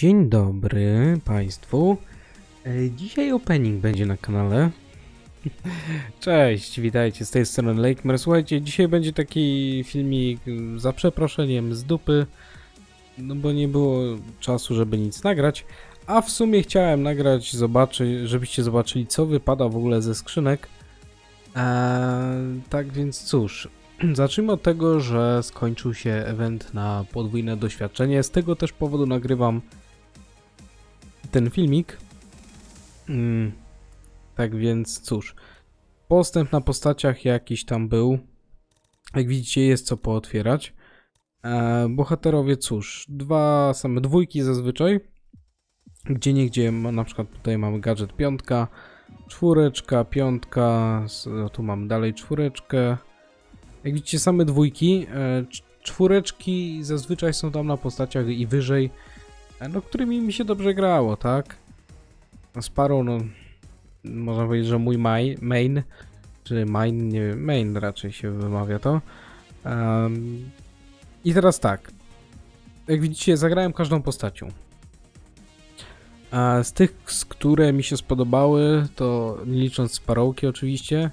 Dzień dobry Państwu. E, Dzisiaj opening będzie na kanale. Cześć, witajcie z tej strony Lakemer. Słuchajcie, dzisiaj będzie taki filmik za przeproszeniem z dupy, no bo nie było czasu, żeby nic nagrać. A w sumie chciałem nagrać, zobaczyć, żebyście zobaczyli, co wypada w ogóle ze skrzynek. Eee, tak więc cóż, zacznijmy od tego, że skończył się event na podwójne doświadczenie. Z tego też powodu nagrywam ten filmik. Mm, tak więc cóż, postęp na postaciach jakiś tam był. Jak widzicie jest co pootwierać. E, bohaterowie cóż, dwa same dwójki zazwyczaj. Gdzie niegdzie na przykład tutaj mamy gadżet piątka, czwóreczka, piątka, tu mam dalej czwóreczkę. Jak widzicie same dwójki, e, cz- czwóreczki zazwyczaj są tam na postaciach i wyżej no, którymi mi się dobrze grało, tak? A Sparrow, no, można powiedzieć, że mój maj, main, czy main, nie wiem, main raczej się wymawia to. Em, I teraz tak, jak widzicie, zagrałem każdą postacią. A z tych, z które mi się spodobały, to nie licząc Sparrowki oczywiście,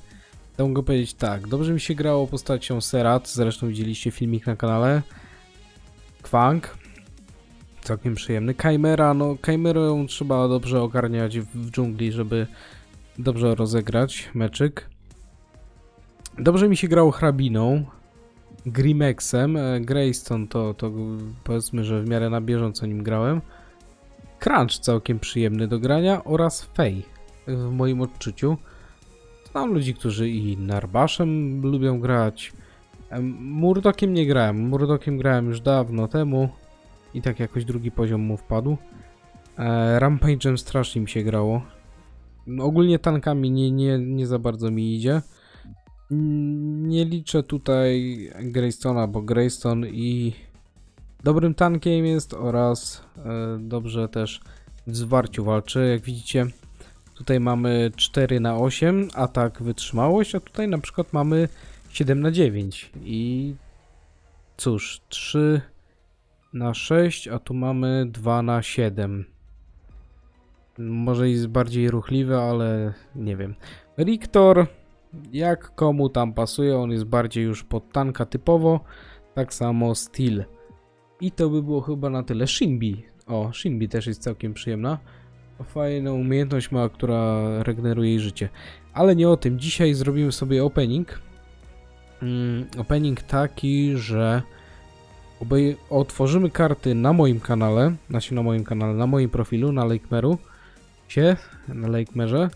to mogę powiedzieć tak, dobrze mi się grało postacią Serat, zresztą widzieliście filmik na kanale, Kwang, całkiem przyjemny. Chimera, no Chimerę trzeba dobrze ogarniać w, dżungli, żeby dobrze rozegrać meczyk. Dobrze mi się grało hrabiną, Grimexem, e, Greystone to, to powiedzmy, że w miarę na bieżąco nim grałem. Crunch całkiem przyjemny do grania oraz Fey w moim odczuciu. Znam ludzi, którzy i Narbaszem lubią grać. Em, Murdokiem nie grałem, Murdokiem grałem już dawno temu i tak jakoś drugi poziom mu wpadł. E, Rampage'em strasznie mi się grało. No, ogólnie tankami nie, nie, nie za bardzo mi idzie. Nie liczę tutaj Greystona, bo Greystone i dobrym tankiem jest oraz e, dobrze też w zwarciu walczy. Jak widzicie, tutaj mamy 4 na 8 atak, wytrzymałość, a tutaj na przykład mamy 7 na 9 i cóż, 3 na 6, a tu mamy 2 na 7. Może jest bardziej ruchliwy, ale nie wiem. Riktor, jak komu tam pasuje, on jest bardziej już pod tanka typowo. Tak samo Steel. I to by było chyba na tyle. Shinbi. O, Shinbi też jest całkiem przyjemna. Fajną umiejętność ma, która regeneruje jej życie. Ale nie o tym. Dzisiaj zrobimy sobie opening. Mm, opening taki, że obej- otworzymy karty na moim kanale, znaczy na moim kanale, na moim profilu, na Lakemeru się, na Lakemerze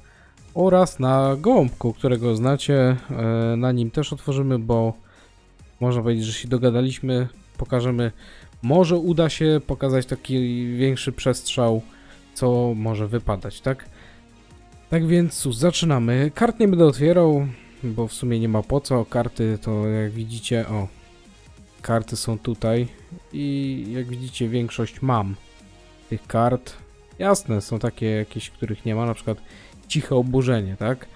oraz na Gołąbku, którego znacie, e, na nim też otworzymy, bo można powiedzieć, że się dogadaliśmy, pokażemy, może uda się pokazać taki większy przestrzał, co może wypadać, tak? Tak więc cóż, zaczynamy. Kart nie będę otwierał, bo w sumie nie ma po co, karty to jak widzicie, o, karty są tutaj i jak widzicie większość mam tych kart. Jasne, są takie jakieś, których nie ma, na przykład ciche oburzenie, tak?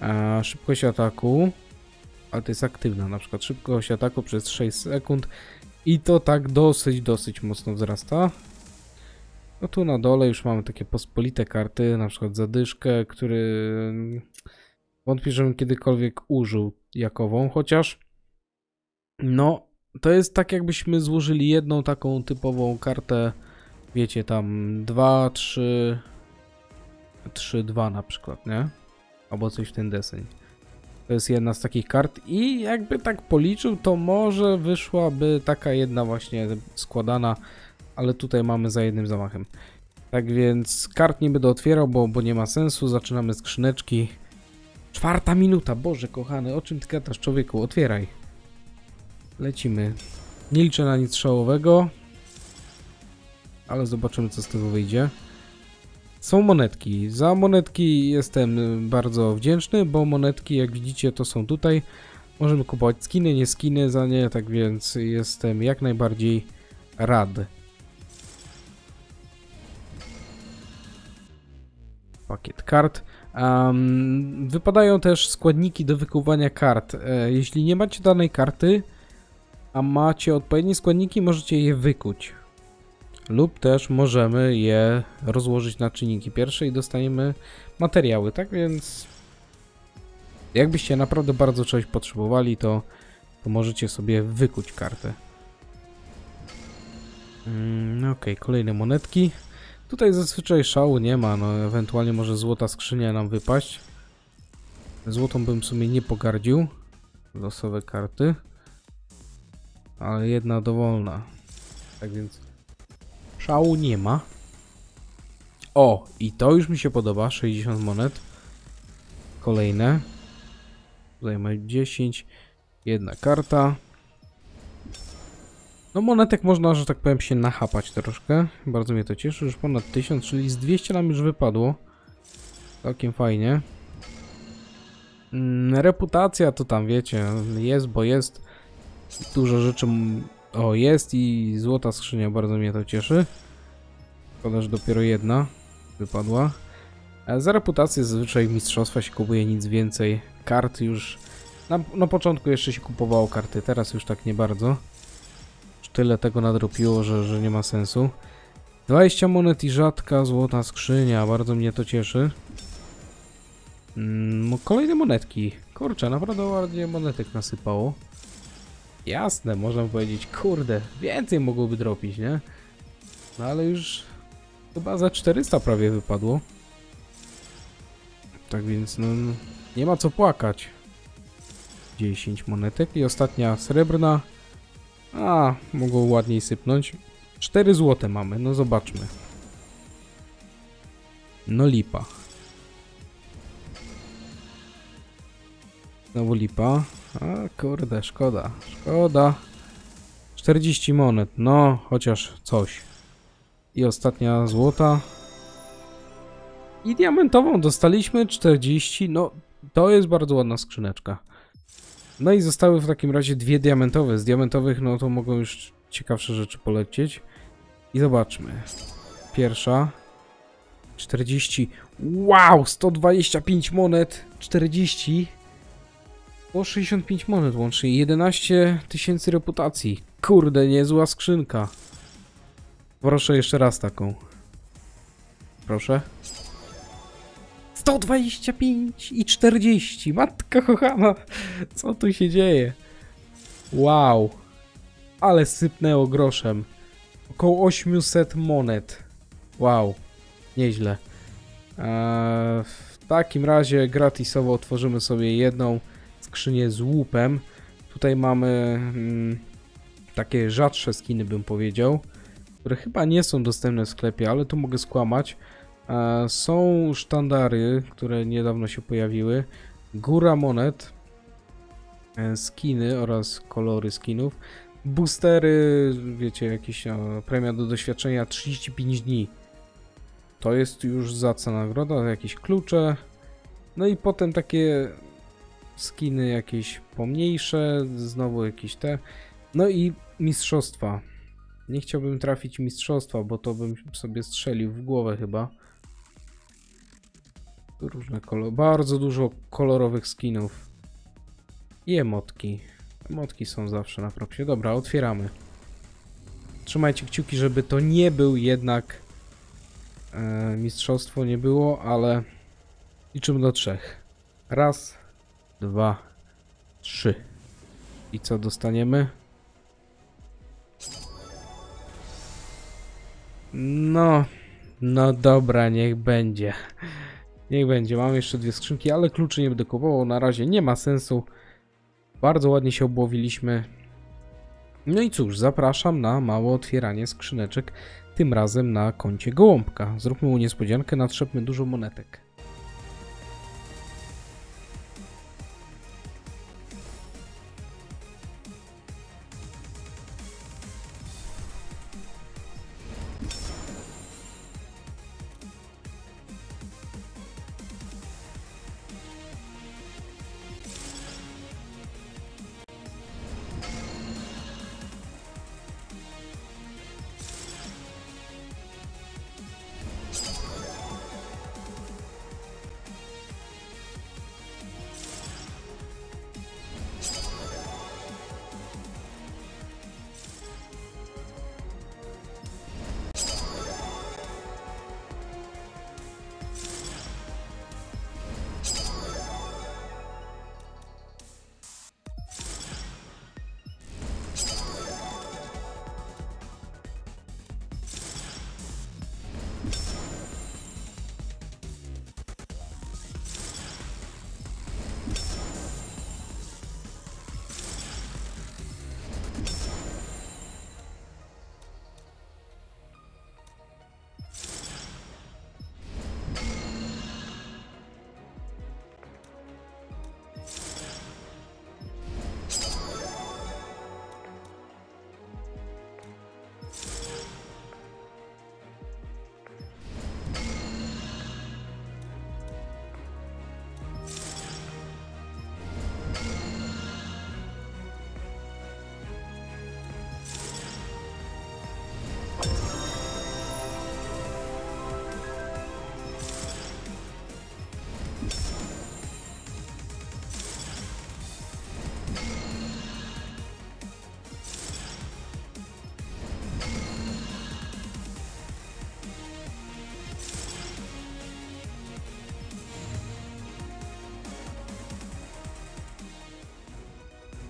A szybkość ataku, ale to jest aktywna, na przykład szybkość ataku przez 6 sekund i to tak dosyć, dosyć mocno wzrasta. No tu na dole już mamy takie pospolite karty, na przykład zadyszkę, który mm, wątpię, żebym kiedykolwiek użył jakową, chociaż no to jest tak jakbyśmy złożyli jedną taką typową kartę, wiecie, tam 2, 3, 3, 2 na przykład, nie? Albo coś w ten deseń. To jest jedna z takich kart i jakby tak policzył, to może wyszłaby taka jedna właśnie składana, ale tutaj mamy za jednym zamachem. Tak więc kart nie będę otwierał, bo, bo nie ma sensu. Zaczynamy skrzyneczki. Czwarta minuta, Boże kochany, o czym ty gadasz człowieku? Otwieraj. Lecimy. Nie liczę na nic szałowego. Ale zobaczymy co z tego wyjdzie. Są monetki. Za monetki jestem bardzo wdzięczny, bo monetki jak widzicie to są tutaj. Możemy kupować skiny, nie skiny za nie, tak więc jestem jak najbardziej rad. Pakiet kart. Em, wypadają też składniki do wykuwania kart. E, jeśli nie macie danej karty, a macie odpowiednie składniki, możecie je wykuć. lub też możemy je rozłożyć na czynniki pierwsze i dostaniemy materiały. Tak więc jakbyście naprawdę bardzo czegoś potrzebowali, to, to możecie sobie wykuć kartę. Mm, ok, kolejne monetki. Tutaj zazwyczaj szału nie ma, no ewentualnie może złota skrzynia nam wypaść. Złotą bym w sumie nie pogardził. Losowe karty. Ale jedna dowolna. Tak więc szału nie ma. O, i to już mi się podoba. 60 monet. Kolejne. Tutaj mamy 10. Jedna karta. No monetek można, że tak powiem, się nachapać troszkę. Bardzo mnie to cieszy. Już ponad 1000, czyli z 200 nam już wypadło. Całkiem fajnie. Mm, reputacja to tam, wiecie, jest, bo jest. Dużo rzeczy... O, jest i złota skrzynia, bardzo mnie to cieszy. Szkoda, że dopiero jedna wypadła. E, za reputację zazwyczaj mistrzostwa się kupuje nic więcej. Kart już... Na, na początku jeszcze się kupowało karty, teraz już tak nie bardzo. Już tyle tego nadrobiło, że, że nie ma sensu. 20 monet i rzadka złota skrzynia, bardzo mnie to cieszy. Mm, kolejne monetki. Kurczę, naprawdę ładnie monetek nasypało. Jasne, można powiedzieć, kurde, więcej mogłoby dropić, nie? No ale już chyba za 400 prawie wypadło. Tak więc, no, nie ma co płakać. 10 monetek i ostatnia srebrna. A, mogło ładniej sypnąć. 4 złote mamy, no zobaczmy. No lipa. Znowu lipa. A kurde, szkoda, szkoda. 40 monet, no chociaż coś. I ostatnia złota. I diamentową dostaliśmy 40, no to jest bardzo ładna skrzyneczka. No i zostały w takim razie dwie diamentowe. Z diamentowych no to mogą już ciekawsze rzeczy polecieć. I zobaczmy. Pierwsza. 40. Wow! 125 monet. 40. O 65 monet łącznie. 11 tysięcy reputacji. Kurde, niezła skrzynka. Proszę jeszcze raz taką. Proszę. 125 i 40. Matka kochana. Co tu się dzieje? Wow. Ale sypnęło groszem. Około 800 monet. Wow. Nieźle. Eee, w takim razie gratisowo otworzymy sobie jedną skrzynię z łupem. Tutaj mamy mm, takie rzadsze skiny bym powiedział, które chyba nie są dostępne w sklepie, ale tu mogę skłamać. E, są sztandary, które niedawno się pojawiły. Góra monet, e, skiny oraz kolory skinów. Boostery, wiecie, jakieś no, premia do doświadczenia 35 dni. To jest już za co nagroda, jakieś klucze. No i potem takie skiny jakieś pomniejsze, znowu jakieś te. No i mistrzostwa. Nie chciałbym trafić mistrzostwa, bo to bym sobie strzelił w głowę chyba. Różne kolory, bardzo dużo kolorowych skinów. I emotki. Emotki są zawsze na propsie. Dobra, otwieramy. Trzymajcie kciuki, żeby to nie był jednak e, mistrzostwo, nie było, ale liczymy do trzech. Raz, dwa, trzy. I co dostaniemy? No, no dobra, niech będzie. Niech będzie, mam jeszcze dwie skrzynki, ale kluczy nie będę kupował, na razie nie ma sensu. Bardzo ładnie się obłowiliśmy. No i cóż, zapraszam na małe otwieranie skrzyneczek, tym razem na koncie Gołąbka. Zróbmy mu niespodziankę, natrzepmy dużo monetek.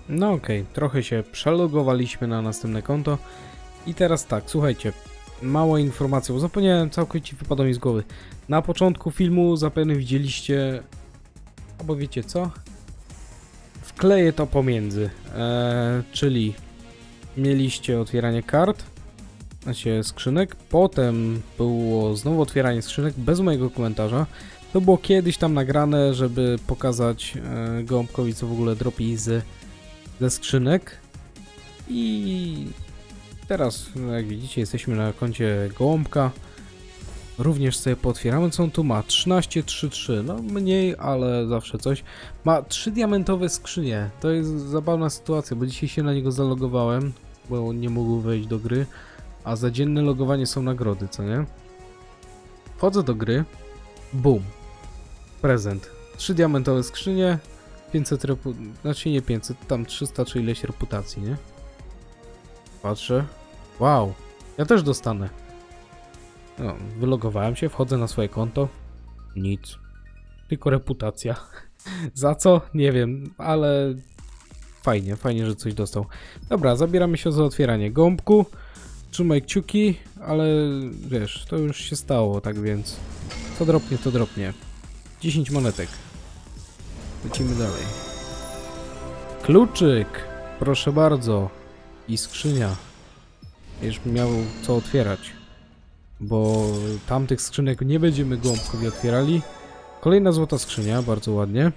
No okej, trochę się przelogowaliśmy na następne konto. I teraz tak, słuchajcie, mała informacja, bo zapomniałem, całkowicie wypadło mi z głowy. Na początku filmu zapewne widzieliście, albo wiecie co? Wkleję to pomiędzy, eee, czyli mieliście otwieranie kart, znaczy skrzynek, potem było znowu otwieranie skrzynek bez mojego komentarza. To było kiedyś tam nagrane, żeby pokazać e, Gołąbkowi co w ogóle dropi z, ze skrzynek. I teraz, no jak widzicie, jesteśmy na koncie Gołąbka. Również sobie potwieramy, co on tu ma. 13, 3, 3. No mniej, ale zawsze coś. Ma trzy diamentowe skrzynie. To jest zabawna sytuacja, bo dzisiaj się na niego zalogowałem, bo nie mógł wejść do gry. A za dzienne logowanie są nagrody, co nie? Wchodzę do gry. Boom. Prezent. Trzy diamentowe skrzynie. 500 repu... Znaczy nie 500, tam 300 czy ileś reputacji, nie? Patrzę. Wow. Ja też dostanę. No, wylogowałem się, wchodzę na swoje konto. Nic. Tylko reputacja. Za co? Nie wiem, ale fajnie, fajnie, że coś dostał. Dobra, zabieramy się za otwieranie gąbku. Trzymaj kciuki, ale wiesz, to już się stało, tak więc co dropnie, to dropnie. 10 monetek. Lecimy dalej. Kluczyk! Proszę bardzo. I skrzynia. Już miał co otwierać. Bo tamtych skrzynek nie będziemy gąbkowi otwierali. Kolejna złota skrzynia, bardzo ładnie.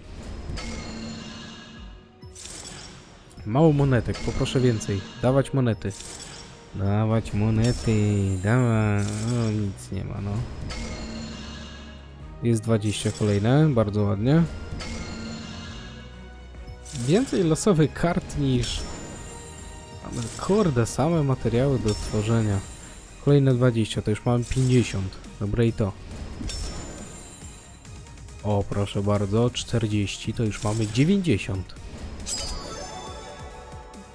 Mało monetek, poproszę więcej. Dawać monety. Dawać monety, dawać... No nic nie ma, no. Jest 20 kolejne, bardzo ładnie. Więcej losowych kart niż... Mamy, kurde, same materiały do tworzenia. Kolejne 20, to już mamy 50. Dobre i to. O, proszę bardzo, 40, to już mamy 90.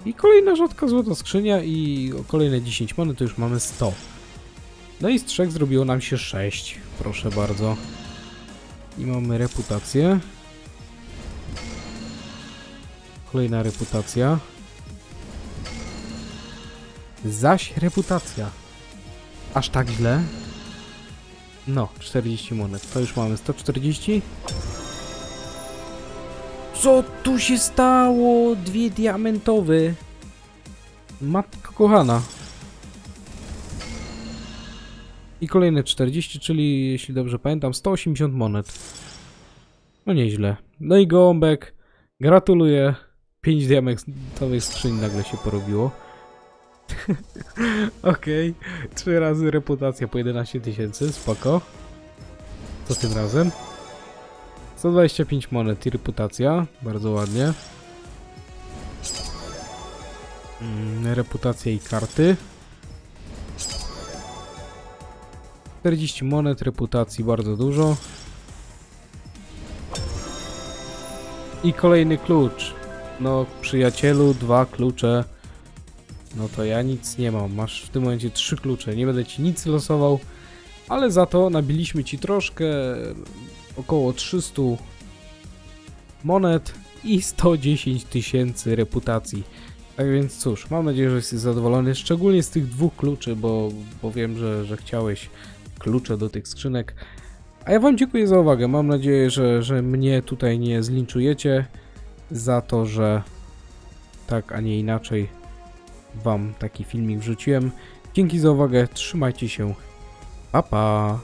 I kolejna rzadka złota skrzynia i kolejne 10 monet to już mamy 100. No i z trzech zrobiło nam się 6. Proszę bardzo. I mamy reputację. Kolejna reputacja. Zaś reputacja. Aż tak źle? No, 40 monet. To już mamy 140. Co tu się stało? Dwie diamentowe. Matka kochana. I kolejne 40, czyli jeśli dobrze pamiętam, 180 monet. No nieźle. No i gołąbek. Gratuluję. 5 diamentowych skrzyń nagle się porobiło. Okej. Okay. Trzy razy reputacja po 11 tysięcy. Spoko. Co tym razem? 125 monet i reputacja. Bardzo ładnie. Mm, reputacja i karty. 40 monet, reputacji bardzo dużo. I kolejny klucz. No, przyjacielu, dwa klucze. No to ja nic nie mam. Masz w tym momencie trzy klucze. Nie będę ci nic losował. Ale za to nabiliśmy ci troszkę około 300 monet i 110 tysięcy reputacji. Tak więc cóż, mam nadzieję, że jesteś zadowolony, szczególnie z tych dwóch kluczy, bo, bo wiem, że, że chciałeś klucze do tych skrzynek. A ja wam dziękuję za uwagę, mam nadzieję, że, że mnie tutaj nie zlinczujecie za to, że tak, a nie inaczej wam taki filmik wrzuciłem. Dzięki za uwagę, trzymajcie się, pa pa!